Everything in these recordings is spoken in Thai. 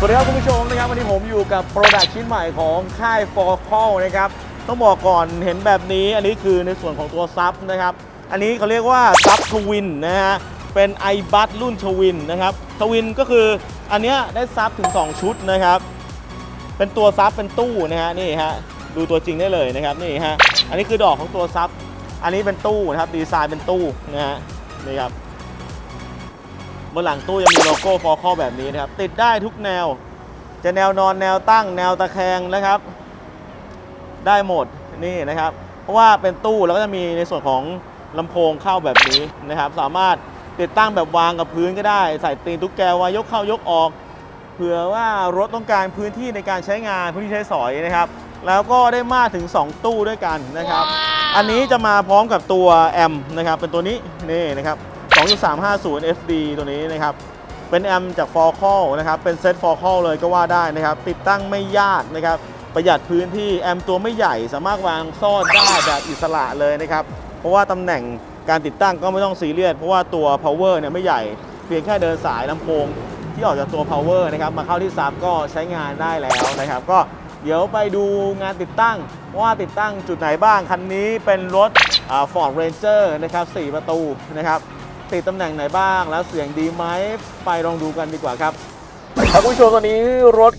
สวัสดีครับคุณผู้ชมนะครับวันนี้ผมอยู่กับโปรดักชิ้นใหม่ของค่าย f o r c a l นะครับต้องบอกก่อนเห็นแบบนี้อันนี้คือในส่วนของตัวซับนะครับ อันนี้เขาเรียกว่าซับทวินนะฮะเป็น i b u s รุ่นทวินนะครับทวินก็คืออันเนี้ยได้ซับถึง 2 ชุดนะครับ เป็นตัวซับเป็นตู้นะฮะนี่ฮะดูตัวจริงได้เลยนะครับนี่ฮะอันนี้คือดอกของตัวซับอันนี้เป็นตู้นะครับดีไซน์เป็นตู้นะฮะนี่ครับบ นหลังตู้ยังมีโลโก้ฟอร์คอแบบนี้นะครับ ติดได้ทุกแนว จะแนวนอนแนวตั้งแนวตะแคงนะครับ ได้หมดนี่นะครับ เพราะว่าเป็นตู้แล้วก็จะมีในส่วนของลำโพงเข้าแบบนี้นะครับ สามารถติดตั้งแบบวางกับพื้นก็ได้ ใส่ตีนตุ๊กแกไว้ยกเข้ายกออกเผื่อว่ารถต้องการพื้นที่ในการใช้งานพื้นที่ใช้สอยนะครับ แล้วก็ได้มากถึง 2 ตู้ด้วยกันนะครับ อันนี้จะมาพร้อมกับตัวแอมป์นะครับ เป็นตัวนี้นี่นะครับ 2.350 FD ตัวนี้นะครับ เป็นแอมจาก f o r c a l นะครับ เป็นเซต f o r c a l เลยก็ว่าได้นะครับ ติดตั้งไม่ยากนะครับ ประหยัดพื้นที่แอมตัวไม่ใหญ่สามารถวางซ่อนได้แบบอิสระเลยนะครับ เพราะว่าตำแหน่งการติดตั้งก็ไม่ต้องซีเรียส เพราะว่าตัว power เนี่ยไม่ใหญ่ เพียงแค่เดินสายลำโพงที่ออกจากตัว power นะครับ มาเข้าที่ซับก็ใช้งานได้แล้วนะครับ ก็เดี๋ยวไปดูงานติดตั้งว่าติดตั้งจุดไหนบ้าง คันนี้เป็นรถอ่า Ford Ranger นะครับ 4 ประตูนะครับ ติดตำแหน่งไหนบ้าง แล้วเสียงดีไหมไปลองดูกันดีกว่าครับครับผู้ชมตอนนี้รถ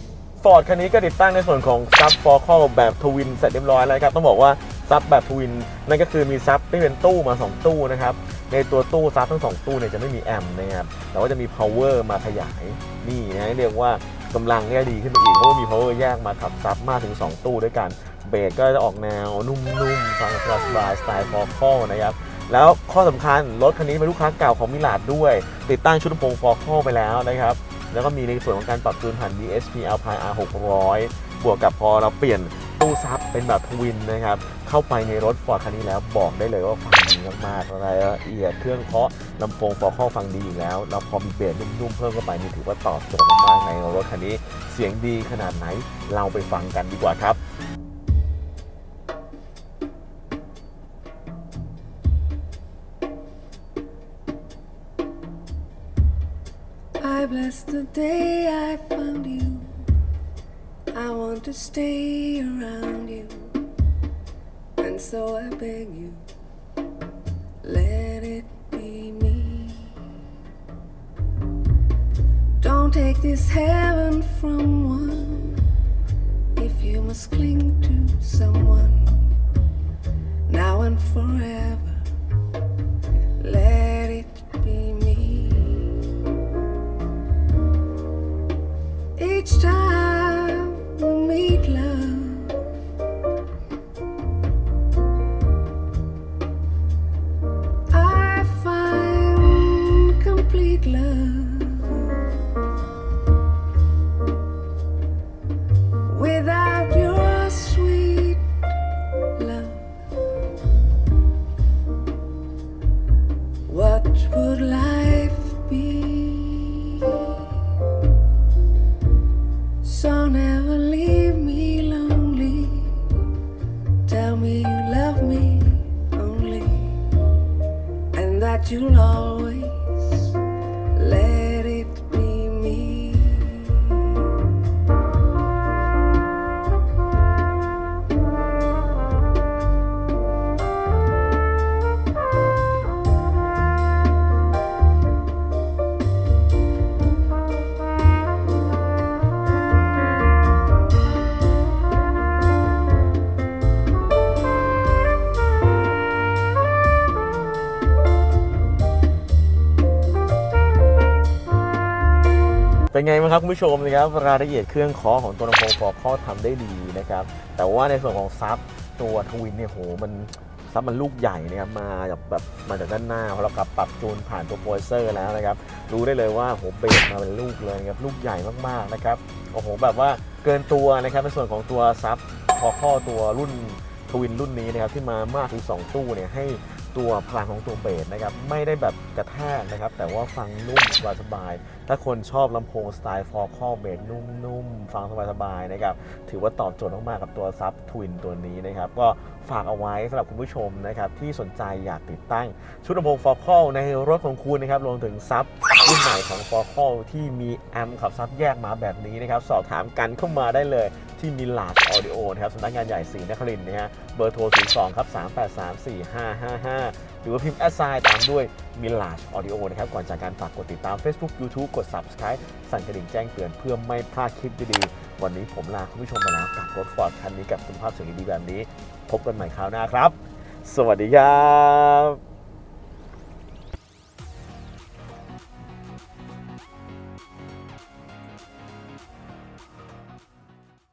Ford คันนี้ก็ติดตั้งในส่วนของซับฟอร์คอแบบทวินเสร็จเรียบร้อยแล้วครับ ต้องบอกว่าซับแบบทวินนั่นก็คือมีซับที่เป็นตู้มา 2 ตู้นะครับ ในตัวตู้ซับทั้ง 2 ตู้เนี่ยจะไม่มีแอมป์นะครับแต่ว่าจะมี power มาขยายนี่นะเรียกว่ากำลังเนี่ยดีขึ้นไปอีกเพราะว่ามี power แยกมาขับซับมากถึง 2 ตู้ด้วยกันเบสก็จะออกแนวนุ่มๆฟังสบายสไตล์ฟอร์คอนะครับ แล้วข้อสำคัญรถคันนี้เป็นลูกค้าเก่าของมิลาดด้วย ติดตั้งชุดลำโพงฟอร์คอไปแล้วนะครับ แล้วก็มีในส่วนของการปรับจูนผ่าน DSP Alpine R 600บวกกับพอเราเปลี่ยนตู้ซับเป็นแบบทวินนะครับ เข้าไปในรถฟอร์ดคันนี้แล้วบอกได้เลยว่าฟังดีมากๆรายละเอียดเครื่องเคาะลำโพงฟอร์คอฟังดีอยู่แล้ว แล้วพอมีเบสนุ่มๆเพิ่มเข้าไปนี่ถือว่าตอบโจทย์มากในรถคันนี้ เสียงดีขนาดไหนเราไปฟังกันดีกว่าครับ I bless the day I found you. I want to stay around you. And so I beg you, let it be me. Don't take this heaven from one if you must cling to someone Each time we meet, love, I find complete love เป็นไงบ้างครับคุณผู้ชมนะครับรายละเอียดเครื่องคอของตัวลำโพงฟอร์คอทำได้ดีนะครับ แต่ว่าในส่วนของซับตัวทวินเนี่ยโหมันซับมันลูกใหญ่นะครับมาจากแบบมาจากด้านหน้าพอเรากลับปรับจูนผ่านตัวโปรเซอร์แล้วนะครับรู้ได้เลยว่าโหเบสมาเป็นลูกเลยครับลูกใหญ่มากๆนะครับโอ้โหแบบว่าเกินตัวนะครับในส่วนของตัวซับฟอร์คอตัวรุ่นทวินรุ่นนี้นะครับที่มามากถึง2ตู้เนี่ยให้ตัวพลังของตัวเบสนะครับไม่ได้แบบกระแทกนะครับแต่ว่าฟังนุ่มสบาย ถ้าคนชอบลำโพงสไตล์ฟอร์คอเบสนุ่มๆ ฟังสบายๆนะครับถือว่าตอบโจทย์มากๆกับตัวซับทวินตัวนี้นะครับก็ฝากเอาไว้สำหรับคุณผู้ชมนะครับที่สนใจอยากติดตั้ง ชุดลำโพงฟอร์คอในรถของคุณนะครับรวมถึงซับรุ่นใหม่ของฟอร์คอที่มีแอมป์ขับซับแยกมาแบบนี้นะครับสอบถามกันเข้ามาได้เลยที่มิลาดออดิโอนะครับสำนักงานใหญ่ศรีนครินทร์นะฮะเบอร์โทร 02 ครับ 3834555 หรือว่าพิมพ์แอดไซน์ตามด้วยมิลาดออดิโอนะครับ ก่อนจากการฝากกดติดตาม Facebook YouTube กด Subscribe สั่นกระดิ่งแจ้งเตือนเพื่อไม่พลาดคลิปดีๆ วันนี้ผมลาคุณผู้ชมมาแล้วกับรถฟอร์ดคันนี้กับคุณภาพเสียงดีๆแบบนี้ พบกันใหม่คราวหน้าครับ สวัสดีครับ